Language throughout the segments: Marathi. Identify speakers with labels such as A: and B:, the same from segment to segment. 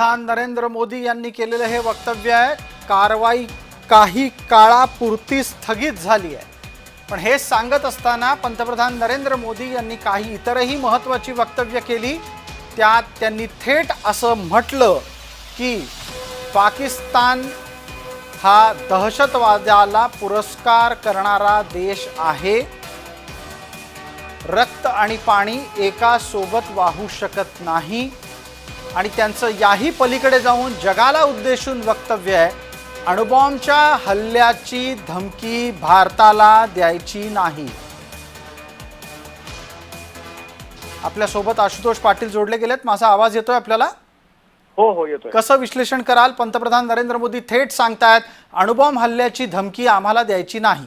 A: पंतप्रधान नरेंद्र मोदी यांनी केलेलं हे वक्तव्य आहे कारवाई काही काळापुरती स्थगित झाली आहे. पण हे सांगत असताना पंतप्रधान नरेंद्र मोदी यांनी काही इतरही महत्त्वाची वक्तव्य केली त्यात त्यांनी थेट असं म्हटलं की पाकिस्तान हा दहशतवादाला पुरस्कार करणारा देश आहे. रक्त आणि पाणी एका सोबत वाहू शकत नाही. आणि त्यांचं याही पलीकडे जाऊन जगाला उद्देशून वक्तव्य आहे. अणुबॉम्बच्या हल्ल्याची धमकी भारताला द्यायची नाही. आपल्यासोबत आशुतोष पाटील जोडले गेलेत. माझा आवाज येतोय आपल्याला?
B: हो हो येतोय.
A: कसं विश्लेषण कराल? पंतप्रधान नरेंद्र मोदी थेट सांगतायत अणुबॉम्ब हल्ल्याची धमकी आम्हाला द्यायची नाही.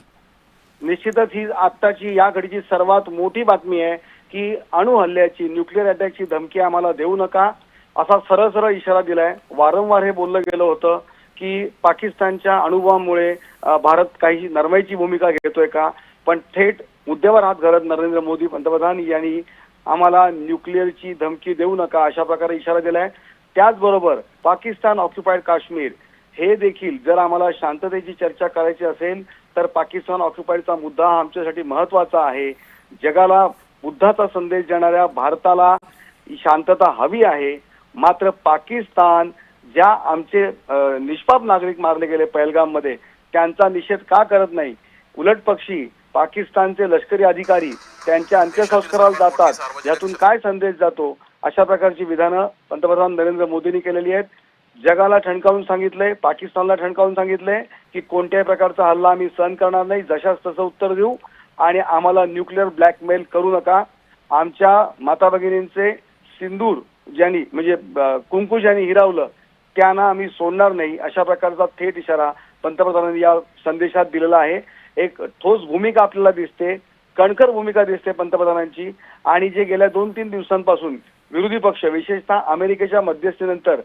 B: निश्चितच ही आत्ताची या घडीची सर्वात मोठी बातमी आहे की अणु हल्ल्याची न्यूक्लिअर अटॅकची धमकी आम्हाला देऊ नका. असा सरळ सरळ इशारा दिलाय. वारंवार हे बोललं गेलं होतं की पाकिस्तानच्या अणुबॉम्बमुळे भारत काही नरमाईची भूमिका घेतोय का? पण थेट मुद्द्यावर हात घालत नरेंद्र मोदी पंतप्रधान यांनी आम्हाला न्यूक्लिअरची धमकी देऊ नका अशा प्रकारे इशारा दिलाय. त्याचबरोबर पाकिस्तान ऑक्युपाईड काश्मीर हे देखील जर आम्हाला शांततेची चर्चा करायची असेल तर पाकिस्तान ऑक्युपाईडचा मुद्दा आमच्यासाठी महत्त्वाचा आहे. जगाला बुद्धाचा संदेश देणाऱ्या भारताला शांतता हवी आहे. मात्र पाकिस्तान ज्या आमचे निष्पाप नागरिक मारले गेले पहलगाममध्ये त्यांचा निषेध का करत नाही? उलट पक्षी पाकिस्तानचे लष्करी अधिकारी त्यांच्या अंत्यसंस्काराला जातात. यातून काय संदेश जातो? अशा प्रकारची विधानं पंतप्रधान नरेंद्र मोदींनी केलेली आहेत. जगाला ठणकावून सांगितलंय पाकिस्तानला ठणकावून सांगितलंय की कोणत्याही प्रकारचा हल्ला आम्ही सहन करणार नाही. जशाच तसं उत्तर देऊ आणि आम्हाला न्यूक्लिअर ब्लॅकमेल करू नका. आमच्या माता भगिनींचे सिंदूर ज्यांनी म्हणजे कुंकू ज्यांनी हिरावलं त्यांना आम्ही सोडणार नाही अशा प्रकारचा थेट इशारा पंतप्रधानांनी या संदेशात दिलेला आहे. एक ठोस भूमिका आपल्याला दिसते कणखर भूमिका दिसते पंतप्रधानांची. आणि जे गेल्या दोन तीन दिवसांपासून विरोधी पक्ष विशेषतः अमेरिकेच्या मध्यस्थीनंतर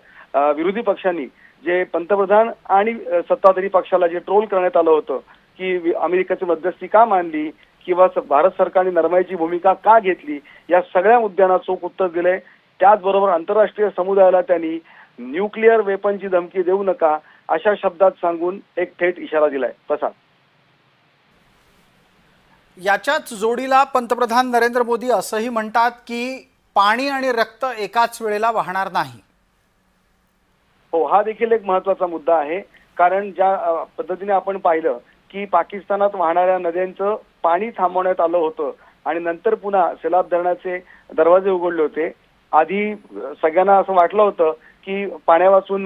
B: विरोधी पक्षांनी जे पंतप्रधान आणि सत्ताधारी पक्षाला जे ट्रोल करण्यात आलं होतं की अमेरिकेची मध्यस्थी का मानली किंवा भारत सरकारने नरमाईची भूमिका का घेतली या सगळ्या मुद्द्यांना चोख उत्तर दिलंय. त्याचबरोबर आंतरराष्ट्रीय समुदायाला त्यांनी न्यूक्लिअर वेपनची धमकी देऊ नका अशा शब्दात सांगून एक थेट इशारा दिलाय. तसा
A: याच्याच जोडीला पंतप्रधान नरेंद्र मोदी असंही म्हणतात की पाणी आणि रक्त एकाच वेळेला वाहणार नाही.
B: हो हा देखील एक महत्त्वाचा मुद्दा आहे. कारण ज्या पद्धतीने आपण पाहिलं की पाकिस्तानात वाहणाऱ्या नद्यांचं पाणी थांबवण्यात आलं होतं आणि नंतर पुन्हा सेलाब धरणाचे दरवाजे उघडले होते आधी सगळ्यांना असं वाटलं होतं की पाण्यापासून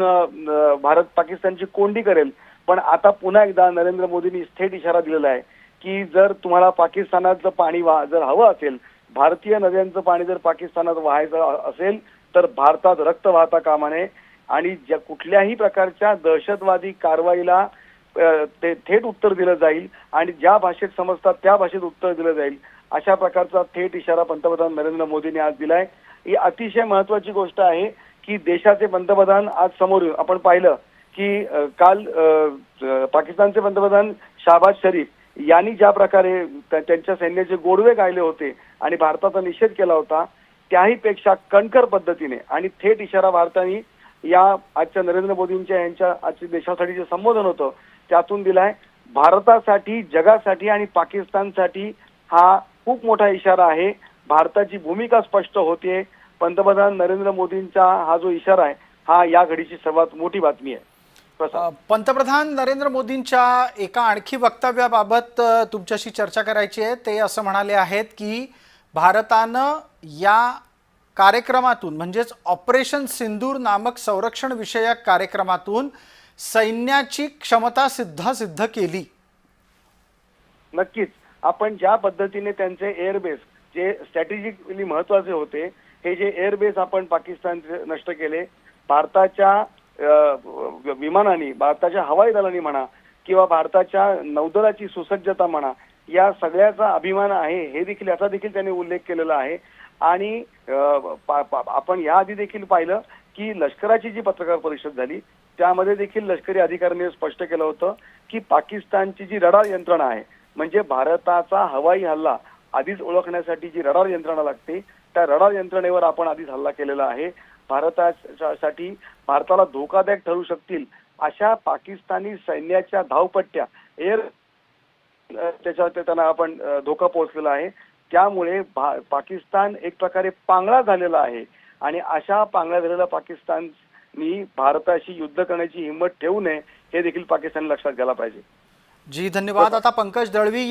B: भारत पाकिस्तानची कोंडी करेल. पण आता पुन्हा एकदा नरेंद्र मोदींनी थेट इशारा दिलेला आहे की जर तुम्हाला पाकिस्तानाचं पाणी वा जर हवं असेल भारतीय नद्यांचं पाणी जर पाकिस्तानात व्हायचं असेल तर भारतात रक्त वाहता कामा नये. आणि ज्या कुठल्याही प्रकारच्या दहशतवादी कारवाईला ते थेट उत्तर दिलं जाईल आणि ज्या भाषेत समजतात त्या भाषेत उत्तर दिलं जाईल अशा प्रकारचा थेट इशारा पंतप्रधान नरेंद्र मोदींनी आज दिलाय. ही अतिशय महत्वाची गोष्ट आहे की देशाचे पंतप्रधान आज समोर आपण पाहिलं की काल पाकिस्तानचे पंतप्रधान शाहबाज शरीफ यांनी ज्या प्रकारे त्यांच्या सैन्याचे गोडवे गायले होते आणि भारताचा निषेध केला होता त्याही पेक्षा कणखर पद्धतीने आणि थेट इशारा भारताने या आजच्या नरेंद्र मोदींच्या यांच्या आजच्या देशासाठी जे संबोधन होतं त्यातून दिलाय भारतासाठी जगासाठी आणि पाकिस्तानसाठी हा खूप मोठा इशारा आहे. भारताची भूमिका स्पष्ट होते पंतप्रधान नरेंद्र मोदींचा हा जो इशारा आहे हा या घडीची सर्वात मोठी बातमी आहे.
A: पंतप्रधान नरेंद्र मोदींच्या एका आणखी वक्तव्याबाबत तुमच्याशी चर्चा करायची आहे. ते असं म्हणाले आहेत की भारतानं या कार्यक्रमातून म्हणजेच ऑपरेशन सिंदूर नामक संरक्षण विषयक कार्यक्रमातून सैन्याची क्षमता सिद्ध सिद्ध केली.
B: नक्कीच. आपण ज्या पद्धतीने त्यांचे एअरबेस जे स्ट्रॅटेजिकली महत्त्वाचे होते हे जे एअरबेस आपण पाकिस्तानचे नष्ट केले भारताच्या विमानांनी भारताच्या हवाई दलांनी म्हणा किंवा भारताच्या नौदलाची सुसज्जता म्हणा या सगळ्याचा अभिमान आहे हे देखील याचा देखील त्यांनी उल्लेख केलेला आहे. आणि आपण याआधी देखील पाहिलं की लष्कराची जी पत्रकार परिषद झाली त्यामध्ये देखील लष्करी अधिकाऱ्यांनी स्पष्ट केलं होतं की पाकिस्तानची जी रडार यंत्रणा आहे म्हणजे भारताचा हवाई हल्ला आधीच ओळखण्यासाठी जी रडार यंत्रणा लागते त्या रडार यंत्रणेवर आपण आधीच हल्ला केलेला आहे. भारतासाठी भारताला धोकादायक ठरू शकतील अशा पाकिस्तानी सैन्याच्या धावपट्ट्या एअर त्याच्या त्यांना आपण धोका पोहोचलेला आहे. त्यामुळे भा- पाकिस्तान एक प्रकारे पांगळा झालेला आहे. आणि अशा पांगळा झालेला पाकिस्ताननी भारताशी युद्ध करण्याची हिंमत ठेवू नये हे देखील पाकिस्तान लक्षात घ्यायला पाहिजे.
A: जी धन्यवाद. आता पंकज दळवी या